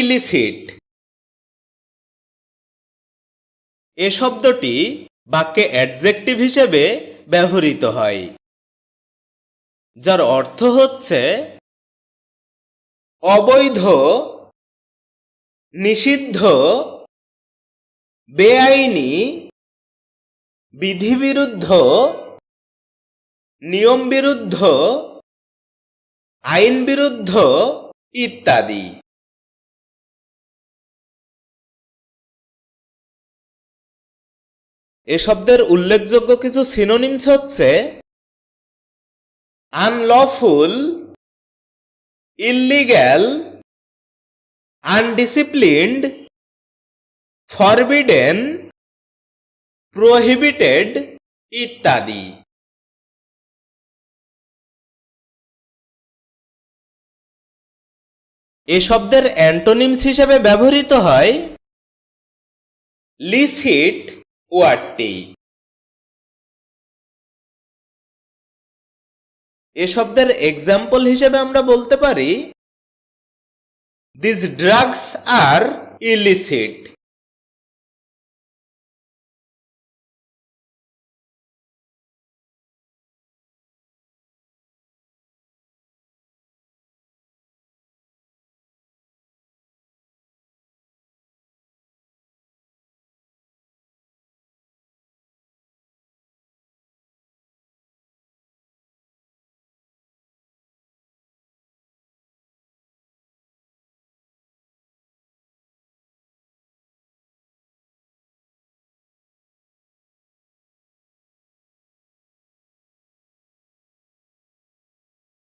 Illicit. এ শব্দটি বাক্যে adjective হিসেবে ব্যবহৃত হয়, যার অর্থ হচ্ছে অবৈধ, নিষিদ্ধ, বেআইনি, বিধিবিরুদ্ধ নিয়ম বিরুদ্ধ আইন বিরুদ্ধ ইত্যাদি। এ শব্দের উল্লেখযোগ্য কিছু সিনোনিমস হচ্ছে unlawful illegal undisciplined forbidden prohibited ইত্যাদি। এ শব্দের অ্যান্টোনিমস হিসেবে ব্যবহৃত হয় লিসিট ওয়ার্ডটি এ শব্দের এক্সাম্পল হিসেবে আমরা বলতে পারি দিস ড্রাগস আর ইলিসিট